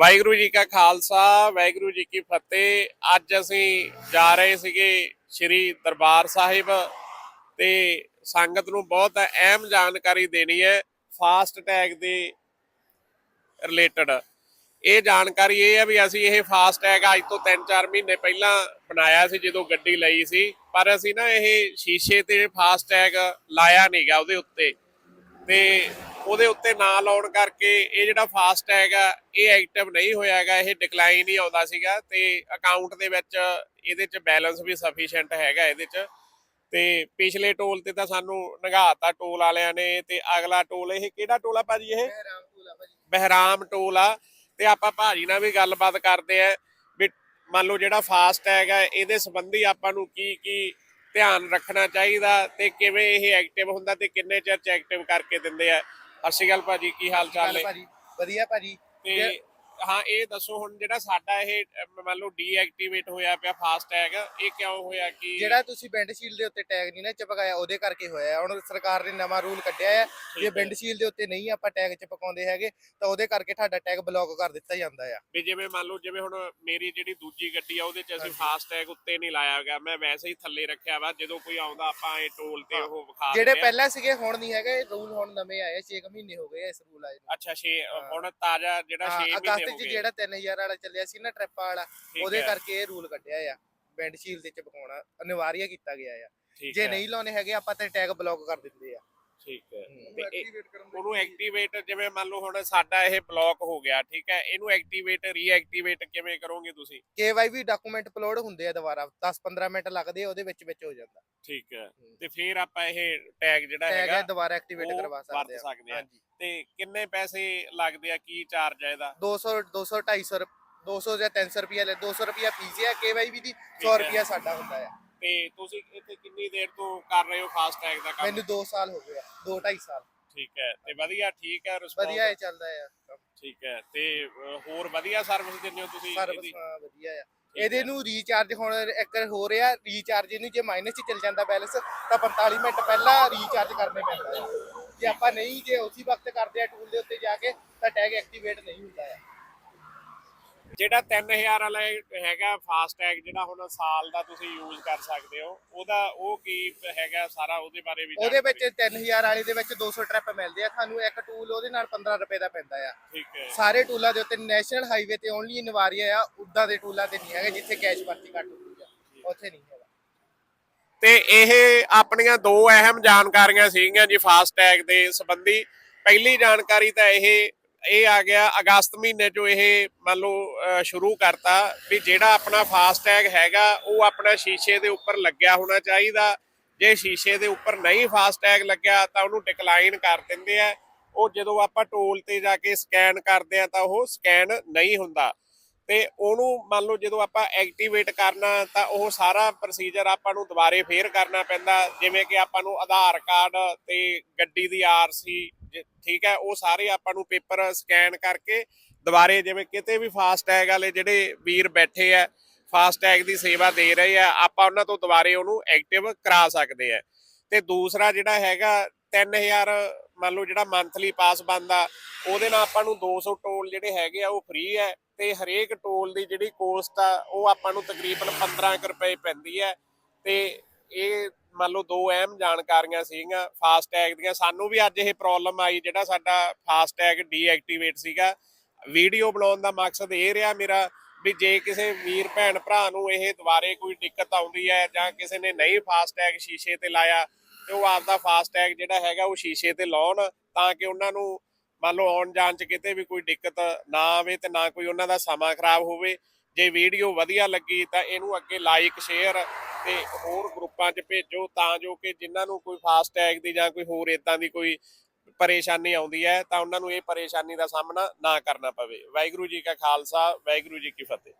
ਵਾਹਿਗੁਰੂ ਜੀ ਕਾ ਖਾਲਸਾ, ਵਾਹਿਗੁਰੂ ਜੀ ਕੀ ਫਤਿਹ। ਅੱਜ ਅਸੀਂ ਜਾ ਰਹੇ ਸੀਗੇ ਸ੍ਰੀ ਦਰਬਾਰ ਸਾਹਿਬ ਤੇ ਸੰਗਤ ਨੂੰ ਬਹੁਤ ਅਹਿਮ ਜਾਣਕਾਰੀ ਦੇਣੀ ਹੈ ਫਾਸਟ ਟੈਗ ਦੇ ਰਿਲੇਟਡ। ਇਹ ਜਾਣਕਾਰੀ ਇਹ ਹੈ ਵੀ ਅਸੀਂ ਇਹ ਫਾਸਟ ਟੈਗ ਅੱਜ ਤੋਂ 3-4 ਮਹੀਨੇ ਪਹਿਲਾਂ ਬਣਾਇਆ ਸੀ, ਜਦੋਂ ਗੱਡੀ ਲਈ ਸੀ। ਪਰ ਅਸੀਂ ਨਾ ਇਹ ਸ਼ੀਸ਼ੇ ਤੇ ਫਾਸਟ ਟੈਗ ਲਾਇਆ ਨਹੀਂਗਾ ਉਹਦੇ ਉੱਤੇ। ਤੇ ਉਹਦੇ ਉੱਤੇ ਨਾ ਲਾਉਣ ਕਰਕੇ ਇਹ ਜਿਹੜਾ ਫਾਸਟ ਟੈਗ ਆ ਇਹ ਐਕਟਿਵ ਨਹੀਂ ਹੋਇਆ ਹੈਗਾ ਇਹ ਡਿਕਲਾਈਨ ਹੀ ਆਉਂਦਾ ਸੀਗਾ ਤੇ ਅਕਾਊਂਟ ਦੇ ਵਿੱਚ ਇਹਦੇ ਚ ਬੈਲੈਂਸ ਵੀ ਸਫੀਸ਼ੀਐਂਟ ਹੈਗਾ ਇਹਦੇ ਚ। ਤੇ ਪਿਛਲੇ ਟੋਲ ਤੇ ਤਾਂ ਸਾਨੂੰ ਨਗਾਤਾ ਟੋਲ ਵਾਲਿਆਂ ਨੇ ਤੇ ਅਗਲਾ ਟੋਲ ਇਹ ਕਿਹੜਾ ਟੋਲ ਆ ਭਾਜੀ ਇਹ? ਬਹਿਰਾਮ ਟੋਲ ਆ ਤੇ ਆਪਾਂ ਭਾਜੀ ਨਾਲ ਵੀ ਗੱਲਬਾਤ ਕਰਦੇ ਆ ਵੀ ਮੰਨ ਲਓ ਜਿਹੜਾ ਫਾਸਟ ਟੈਗ ਹੈ ਇਹਦੇ ਸੰਬੰਧੀ ਆਪਾਂ ਨੂੰ ਕੀ ਕੀ ਧਿਆਨ ਰੱਖਣਾ ਚਾਹੀਦਾ ਤੇ ਕਿਵੇਂ ਇਹ ਐਕਟਿਵ ਹੁੰਦਾ ਤੇ ਕਿੰਨੇ ਚਿਰ ਚ ਐਕਟਿਵ ਕਰਕੇ ਦਿੰਦੇ ਆ। ਸਤਿ ਸ਼੍ਰੀ ਅਕਾਲ ਭਾਜੀ ਕੀ ਹਾਲ ਚਾਲ ਨੇ? ਭਾਜੀ ਵਧੀਆ ਭਾਜੀ। ਤੇ ਹਾਂ ਇਹ ਦੱਸੋ ਹੁਣ ਜਿਹੜਾ ਸਾਡਾ ਇਹ ਅਹ, ਮੰਨ ਲਓ ਡੀਐਕਟੀਵੇਟ ਹੋਇਆ ਪਿਆ ਫਾਸਟ ਟੈਗ ਇਹ ਕਿਉਂ ਹੋਇਆ ਕਿ ਜਿਹੜਾ ਤੁਸੀਂ ਬੈਂਡ ਸ਼ੀਲਡ ਦੇ ਉੱਤੇ ਟੈਗ ਨਹੀਂ ਨਾ ਚਪਕਾਇਆ ਉਹਦੇ ਕਰਕੇ ਹੋਇਆ ਹੈ। ਹੁਣ ਸਰਕਾਰ ਨੇ ਨਵਾਂ ਰੂਲ ਕੱਢਿਆ ਹੈ ਜੇ ਹੈ। ਸ਼ੀਲਡ ਦੇ ਉੱਤੇ ਨਹੀਂ ਆਪਾਂ ਟੈਗ ਚਪਕਾਉਂਦੇ ਹੈਗੇ ਤਾਂ ਉਹਦੇ ਕਰਕੇ ਤੁਹਾਡਾ ਟੈਗ ਬਲੌਕ ਕਰ ਦਿੱਤਾ ਜਾਂਦਾ ਆ ਵੀ ਜਿਵੇਂ ਮੰਨ ਲਓ ਜਿਵੇਂ ਹੁਣ ਮੇਰੀ ਜਿਹੜੀ ਦੂਜੀ ਗੱਡੀ ਆ ਉਹਦੇ ਚ ਅਸੀਂ ਹਾਂਜੀ। ਫਾਸਟ ਟੈਗ ਉੱਤੇ ਨਹੀਂ ਲਾਇਆ ਗਿਆ ਮੈਂ ਵੈਸੇ ਹੀ ਥੱਲੇ ਰੱਖਿਆ ਵਾ ਜਦੋਂ ਕੋਈ ਆਉਂਦਾ ਆਪਾਂ ਇਹ ਟੋਲ ਤੇ ਹਾਂ। ਉਹ ਵਿਖਾ ਜਿਹੜੇ ਦਿੰਦੇ ਆ। ਪਹਿਲਾਂ ਸੀਗੇ ਹੁਣ ਨਹੀਂ ਹੈਗੇ ਰੂਲ ਹੁਣ ਨਵੇਂ ਆਏ 6 ਮਹੀਨੇ ਹੋ ਗਏ ਇਸ ਰੂਲ ਆਏ ਨੂੰ ਅੱਛਾ 6 ਹਾਂ। ਹੁਣ ਤਾਜ਼ਾ ਜਿਹੜਾ 6 ਹਾਂ ਮਹੀਨੇ ਹੋ 'ਚ ਜਿਹੜਾ 3000 ਵਾਲਾ ਚੱਲਿਆ ਸੀ ਨਾ ਟ੍ਰਿਪ ਵਾਲਾ ਉਹਦੇ ਕਰਕੇ ਇਹ ਰੂਲ ਕੱਢਿਆ ਆ। ਬੈਂਡ ਸ਼ੀਲਡ ਤੇ ਚਪਕਾਉਣਾ ਅਨਿਵਾਰੀਆ ਕੀਤਾ ਗਿਆ ਆ। ਜੇ ਨਹੀਂ ਲਾਉਣੇ ਹੈਗੇ ਆਪਾਂ ਤੇ ਟੈਗ ਬਲੌਕ ਕਰ ਦਿੰਦੇ ਆ। ਠੀਕ ਹੈ। ਤੇ ਇਹ- ਉਹਨੂੰ ਐਕਟੀਵੇਟ ਜਿਵੇਂ ਮੰਨ ਲਓ ਹੁਣ ਸਾਡਾ ਇਹ ਬਲੌਕ ਹੋ ਗਿਆ ਠੀਕ ਹੈ। ਇਹਨੂੰ ਐਕਟੀਵੇਟ ਰੀਐਕਟੀਵੇਟ ਕਿਵੇਂ ਕਰੋਗੇ ਤੁਸੀਂ? KYV ਡਾਕੂਮੈਂਟ ਅਪਲੋਡ ਹੁੰਦੇ ਆ ਦੁਬਾਰਾ 10-15 ਮਿੰਟ ਲੱਗਦੇ ਆ ਉਹਦੇ ਵਿੱਚ ਵਿੱਚ ਹੋ ਜਾਂਦਾ। ਠੀਕ ਹੈ। ਤੇ ਫਿਰ ਆਪਾਂ ਇਹ ਟੈਗ ਜਿਹੜਾ ਟੈਗ ਹੈਗਾ ਦੁਬਾਰਾ ਐਕਟੀਵੇਟ ਉਹ ਕਰਵਾ ਵਰਤ ਸਕਦੇ ਆ। ਸਕਦੇ ਆ। ਹਾਂਜੀ। ਤੇ ਕਿੰਨੇ ਪੈਸੇ ਲੱਗਦੇ ਆ ਕੀ ਚਾਰਜ ਹੈ ਇਹਦਾ? 200 200 250 200 ਜਾਂ 300 ਰੁਪਿਆ ਲੈ 200 ਰੁਪਿਆ ਫੀਸ ਹੈ KYV ਦੀ ਠੀਕ 100 ਹੈ। ਰੁਪਿਆ ਸਾਡਾ ਹੁੰਦਾ ਆ। ਤੇ ਤੁਸੀਂ ਇੱਥੇ ਕਿੰਨੀ ਦੇਰ ਤੋਂ ਕਰ ਰਹੇ ਹੋ ਫਾਸਟ ਟੈਗ ਦਾ ਕੰਮ? ਮੈਨੂੰ 2 ਸਾਲ ਹੋ ਗਏ ਆ 2 2.5 ਸਾਲ। ਠੀਕ ਹੈ ਤੇ ਵਧੀਆ ਠੀਕ ਹੈ ਰਿਸਪੌਂਸ ਵਧੀਆ ਇਹ ਚੱਲਦਾ ਆ ਠੀਕ ਹੈ ਤੇ ਹੋਰ ਵਧੀਆ ਸਰਵਿਸ ਦਿੰਦੇ ਹੋ ਤੁਸੀਂ ਸਰਵਿਸ ਇਹਦੀ? ਵਧੀਆ ਆ। ਠੀਕ ਇਹਦੇ ਹੈ। ਨੂੰ ਰੀਚਾਰਜ ਹੁਣ ਇੱਕ ਹੋ ਰਿਹਾ ਰੀਚਾਰਜ ਇਹਨੂੰ ਜੇ ਮਾਈਨਸ ਚ ਚੱਲ ਜਾਂਦਾ ਬੈਲੈਂਸ ਤਾਂ 45 ਮਿੰਟ ਪਹਿਲਾਂ ਰੀਚਾਰਜ ਕਰਨੇ ਪੈਂਦਾ ਜੇ ਆਪਾਂ ਨਹੀਂ ਜੇ ਉਸੇ ਵਕਤ ਕਰਦੇ ਆ ਟੂਲ ਦੇ ਉੱਤੇ ਜਾ ਕੇ ਤਾਂ ਟੈਗ ਐਕਟੀਵੇਟ ਨਹੀਂ ਹੁੰਦਾ ਹੈ ਜਿਹੜਾ 3000 ਵਾਲਾ ਹੈਗਾ ਫਾਸਟ ਟੈਗ ਜਿਹੜਾ ਹੁਣ ਸਾਲ ਦਾ ਤੁਸੀਂ ਯੂਜ਼ ਕਰ ਸਕਦੇ ਹੋ ਉਹਦਾ ਉਹ ਕੀ ਹੈਗਾ ਸਾਰਾ ਉਹਦੇ ਬਾਰੇ ਵੀ ਉਹਦੇ ਵਿੱਚ ਜਾਣਕਾਰੀ। 3000 ਵਾਲੇ ਦੇ ਵਿੱਚ 200 ਟ੍ਰਿਪ ਮਿਲਦੇ ਆ। ਤੁਹਾਨੂੰ ਇੱਕ ਟੂਲ ਉਹਦੇ ਨਾਲ 15 ਰੁਪਏ ਦਾ ਪੈਂਦਾ ਆ। ਠੀਕ ਹੈ। ਸਾਰੇ ਟੂਲਾਂ ਦੇ ਉੱਤੇ ਨੈਸ਼ਨਲ ਹਾਈਵੇ ਤੇ ਓਨਲੀ ਇਨਵਾਰੀਆ ਆ ਉਦਾਂ ਦੇ ਟੂਲਾਂ ਤੇ ਨਹੀਂ ਹੈਗੇ ਜਿੱਥੇ ਕੈਸ਼ ਪਰਚੀ ਕੱਟ ਹੁੰਦੀ ਆ। ਉੱਥੇ ਨਹੀਂ ਹੈਗਾ। ਤੇ ਇਹ ਆਪਣੀਆਂ ਦੋ ਅਹਿਮ ਜਾਣਕਾਰੀਆਂ ਸੀਗੀਆਂ ਜੀ ਫਾਸਟ ਟੈਗ ਦੇ ਸੰਬੰਧੀ। ਪਹਿਲੀ ਜਾਣਕਾਰੀ ਤਾਂ ਇਹ ਇਹ ਆ ਗਿਆ ਅਗਸਤ ਮਹੀਨੇ ਚੋਂ ਇਹ ਮੰਨ ਲਓ ਸ਼ੁਰੂ ਕਰਤਾ ਵੀ ਜਿਹੜਾ ਆਪਣਾ ਫਾਸਟ ਟੈਗ ਹੈਗਾ, ਉਹ ਆਪਣਾ ਸ਼ੀਸ਼ੇ ਦੇ ਉੱਪਰ ਲੱਗਿਆ ਹੋਣਾ ਚਾਹੀਦਾ। ਜੇ ਸ਼ੀਸ਼ੇ ਦੇ ਉੱਪਰ ਨਹੀਂ ਫਾਸਟ ਟੈਗ ਲੱਗਿਆ, ਤਾਂ ਉਹਨੂੰ ਡਿਕਲਾਈਨ ਕਰ ਦਿੰਦੇ ਆ। ਉਹ ਜਦੋਂ ਆਪਾਂ ਟੋਲ ਤੇ ਜਾ ਕੇ ਸਕੈਨ ਕਰਦੇ ਆ, ਤਾਂ ਉਹ ਸਕੈਨ ਨਹੀਂ ਹੁੰਦਾ। ਤੇ ਉਹਨੂੰ ਮੰਨ ਲਓ, ਜਦੋਂ ਆਪਾਂ ਐਕਟੀਵੇਟ ਕਰਨਾ, ਤਾਂ ਉਹ ਸਾਰਾ ਪ੍ਰੋਸੀਜਰ ਆਪਾਂ ਨੂੰ ਦੁਬਾਰੇ ਫੇਰ ਕਰਨਾ ਪੈਂਦਾ। ਜਿਵੇਂ ਕਿ ਆਪਾਂ ਨੂੰ ਆਧਾਰ ਕਾਰਡ ਤੇ ਗੱਡੀ ਦੀ ਆਰਸੀ ਠੀਕ ਹੈ, ਉਹ ਸਾਰੇ ਆਪਾਂ ਨੂੰ ਪੇਪਰ ਸਕੈਨ ਕਰਕੇ ਦੁਬਾਰੇ ਜਿਵੇਂ ਕਿਤੇ ਵੀ ਫਾਸਟ ਟੈਗ ਵਾਲੇ ਜਿਹੜੇ ਵੀਰ ਬੈਠੇ ਆ ਫਾਸਟ ਟੈਗ ਦੀ ਸੇਵਾ ਦੇ ਰਹੇ ਆ, ਆਪਾਂ ਉਹਨਾਂ ਤੋਂ ਦੁਬਾਰੇ ਉਹਨੂੰ ਐਕਟਿਵ ਕਰਾ ਸਕਦੇ ਆ। ਤੇ ਦੂਸਰਾ ਜਿਹੜਾ ਹੈਗਾ 3000 ਮੰਨ ਲਓ ਜਿਹੜਾ ਮੰਥਲੀ ਪਾਸ ਬੰਦਾ, ਉਹਦੇ ਨਾਲ ਆਪਾਂ ਨੂੰ 200 ਟੋਲ ਜਿਹੜੇ ਹੈਗੇ ਆ, ਉਹ ਫ੍ਰੀ ਹੈ ਤੇ ਹਰੇਕ ਟੋਲ ਦੀ ਜਿਹੜੀ ਕੋਸਟ ਆ, ਉਹ ਆਪਾਂ ਨੂੰ ਤਕਰੀਬਨ 15 ਕੁ ਰੁਪਏ ਪੈਂਦੀ ਹੈ ਤੇ ਇਹ ਮੰਨ ਲਓ ਦੋ ਅਹਿਮ ਜਾਣਕਾਰੀਆਂ ਸੀਗੀਆਂ ਫਾਸਟ ਟੈਗ ਦੀਆਂ, ਸਾਨੂੰ ਵੀ ਅੱਜ ਇਹ ਪ੍ਰੋਬਲਮ ਆਈ ਜਿਹੜਾ ਸਾਡਾ ਫਾਸਟ ਟੈਗ ਡੀਐਕਟੀਵੇਟ ਸੀਗਾ। ਵੀਡੀਓ ਬਣਾਉਣ ਦਾ ਮਕਸਦ ਇਹ ਰਿਹਾ ਮੇਰਾ ਵੀ ਜੇ ਕਿਸੇ ਵੀਰ ਭੈਣ ਭਰਾ ਨੂੰ ਇਹ ਦੁਬਾਰੇ ਕੋਈ ਦਿੱਕਤ ਆਉਂਦੀ ਹੈ ਜਾਂ ਕਿਸੇ ਨੇ ਨਹੀਂ ਫਾਸਟ ਟੈਗ ਸ਼ੀਸ਼ੇ ਤੇ ਲਾਇਆ, ਤੇ ਉਹ ਆਪਦਾ ਫਾਸਟ ਟੈਗ ਜਿਹੜਾ ਹੈਗਾ ਉਹ ਸ਼ੀਸ਼ੇ ਤੇ ਲਾਉਣ ਤਾਂ ਕਿ ਉਹਨਾਂ ਨੂੰ ਮੰਨ ਲਓ ਆਉਣ ਜਾਣ ਚ ਕਿਤੇ ਵੀ ਕੋਈ ਦਿੱਕਤ ਨਾ ਆਵੇ ਤੇ ਨਾ ਕੋਈ ਉਹਨਾਂ ਦਾ ਸਮਾਂ ਖਰਾਬ ਹੋਵੇ। ਜੇ ਵੀਡੀਓ ਵਧੀਆ ਲੱਗੀ ਤਾਂ ਇਹਨੂੰ ਅੱਗੇ ਲਾਈਕ ਸ਼ੇਅਰ ਤੇ ਹੋਰ ਗਰੁੱਪਾਂ 'ਚ ਭੇਜੋ ਤਾਂ ਜੋ ਕਿ ਜਿਨ੍ਹਾਂ ਨੂੰ ਕੋਈ ਫਾਸਟ ਟੈਗ ਦੀ ਜਾਂ ਕੋਈ ਹੋਰ ਇਦਾਂ ਦੀ ਕੋਈ ਪਰੇਸ਼ਾਨੀ ਆਉਂਦੀ ਹੈ, ਤਾਂ ਉਹਨਾਂ ਨੂੰ ਇਹ ਪਰੇਸ਼ਾਨੀ ਦਾ ਸਾਹਮਣਾ ਨਾ ਕਰਨਾ ਪਵੇ। ਵਾਹਿਗੁਰੂ ਜੀ ਕਾ ਖਾਲਸਾ, ਵਾਹਿਗੁਰੂ ਜੀ ਕੀ ਫਤਿਹ।